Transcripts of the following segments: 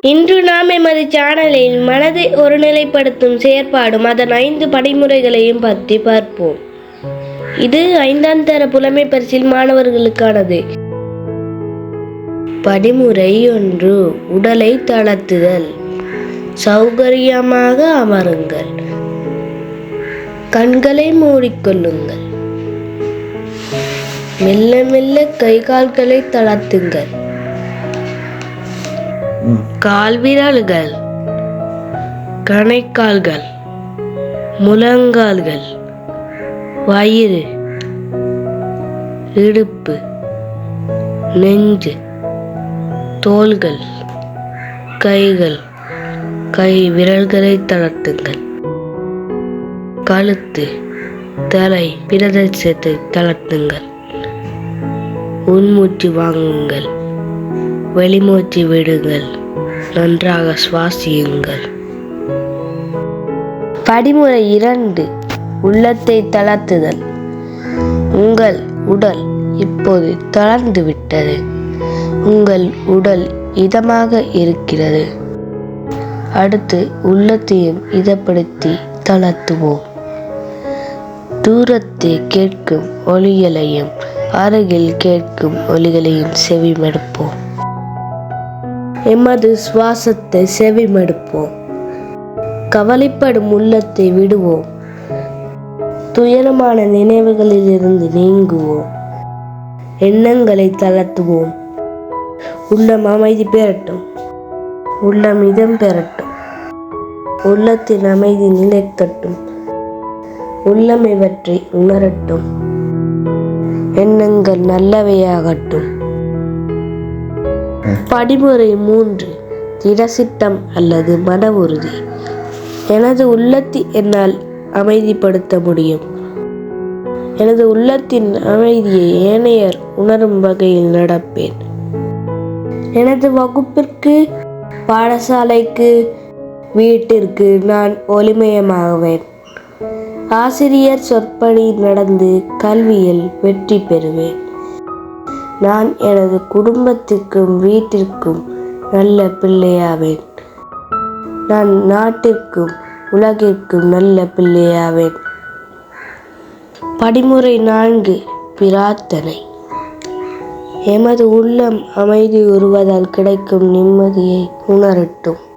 இன்று நாம் எமது சேனலில் மனதை ஒருநிலைப்படுத்தும் செயற்பாடும் அதன் ஐந்து படிமுறைகளையும் பற்றி பார்ப்போம். இது ஐந்தாம் தர புலமை பரிசில் மாணவர்களுக்கானது. படிமுறை ஒன்று உடலை தளர்த்துதல். சௌகரியமாக அமருங்கள். கண்களை மூடிக்கொள்ளுங்கள். மெல்ல மெல்ல கை கால்களை தளர்த்துங்கள். கால்விரல்கள் கணைக்கால்கள் முழங்கால்கள் வயிறு இடுப்பு நெஞ்சு தோள்கள் கைகள் கை விரல்களை தளர்த்துங்கள். கழுத்து தலை பிரதேசத்தை தளர்த்துங்கள். உள்மூச்சு வாங்குங்கள். வெளிமூச்சு விடுங்கள். நன்றாக சுவாசியுங்கள். படிமுறை இரண்டு. உள்ளத்தை தளர்த்துதல். உங்கள் உடல் இப்போது தளர்ந்து விட்டது. உங்கள் உடல் இதமாக இருக்கிறது. அடுத்து உள்ளத்தையும் இதப்படுத்தி தளர்த்துவோம். தூரத்தை கேட்கும் ஒளியலையும் அருகில் கேட்கும் ஒலிகளையும் செவிமடுப்போம். எமது சுவாசத்தை செவிமடுப்போம். கவலைப்படும் உள்ளத்தை விடுவோம். துயரமான நினைவுகளிலிருந்து நீங்குவோம். எண்ணங்களை தளர்த்துவோம். உள்ளம் அமைதி பெறட்டும். உள்ளம் இதம் பெறட்டும். உள்ளத்தின் அமைதி நிலைத்தட்டும். உள்ளம் இவற்றை உணரட்டும். எண்ணங்கள் நல்லவையாகட்டும். படிமுறை மூன்று திடசிட்டம் அல்லது மன உறுதி எனது உள்ளத்தை என்னால் அமைதிப்படுத்த முடியும். எனது உள்ளத்தின் அமைதியை ஏனையர் உணரும் வகையில் நடப்பேன். எனது வகுப்பிற்கு பாடசாலைக்கு வீட்டிற்கு நான் ஒளிமயமாகுவேன். ஆசிரியர் சொற்படி நடந்து கல்வியில் வெற்றி பெறுவேன். நான் எனது குடும்பத்திற்கும் வீட்டிற்கும் நல்ல பிள்ளையாவேன். நான் நாட்டிற்கும் உலகிற்கும் நல்ல பிள்ளையாவேன். படிமுறை நான்கு பிரார்த்தனை. எமது உள்ளம் அமைதி உருவதால் கிடைக்கும் நிம்மதியை உணரட்டும்.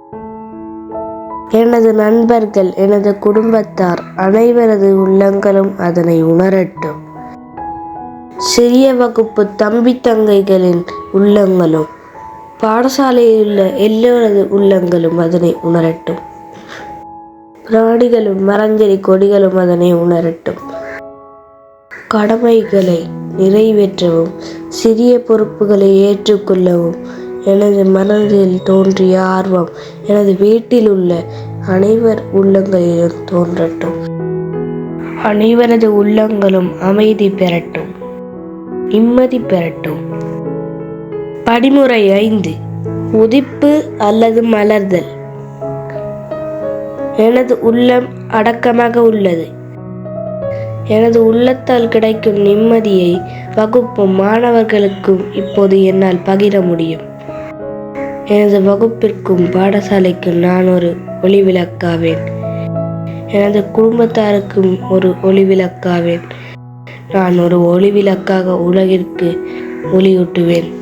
எனது நண்பர்கள் எனது குடும்பத்தார் அனைவரது உள்ளங்களும் அதனை உணரட்டும். சிறிய வகுப்பு தம்பி தங்கைகளின் உள்ளங்களும் பாடசாலையில் உள்ள எல்லோரது உள்ளங்களும் அதனை உணரட்டும். பிராணிகளும் மரஞ்செடி கொடிகளும் அதனை உணரட்டும். கடமைகளை நிறைவேற்றவும் சிறிய பொறுப்புகளை ஏற்றுக்கொள்ளவும் எனது மனதில் தோன்றிய ஆர்வம் எனது வீட்டில் உள்ள அனைவர் உள்ளங்களிலும் தோன்றட்டும். அனைவரது உள்ளங்களும் அமைதி பெறட்டும். நிம்மதி பெறட்டும். படிமுறை ஐந்து. உதிப்பு அல்லது மலர்தல். எனது உள்ளம் அடக்கமாக உள்ளது. எனது உள்ளத்தால் கிடைக்கும் நிம்மதியை வகுப்பும் மாணவர்களுக்கும் இப்போது என்னால் பகிர முடியும். எனது வகுப்பிற்கும் பாடசாலைக்கும் நான் ஒரு ஒளிவிளக்காவேன். எனது குடும்பத்தாருக்கும் ஒரு ஒளிவிளக்காவேன். நான் ஒரு ஒளிவிளக்காக உலகிற்கு ஒளியூட்டுவேன்.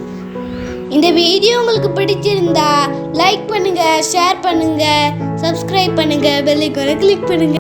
இந்த வீடியோ உங்களுக்கு பிடிச்சிருந்தா லைக் பண்ணுங்க ஷேர் பண்ணுங்க சப்ஸ்கிரைப் பண்ணுங்க பெல் கிளிக் பண்ணுங்க.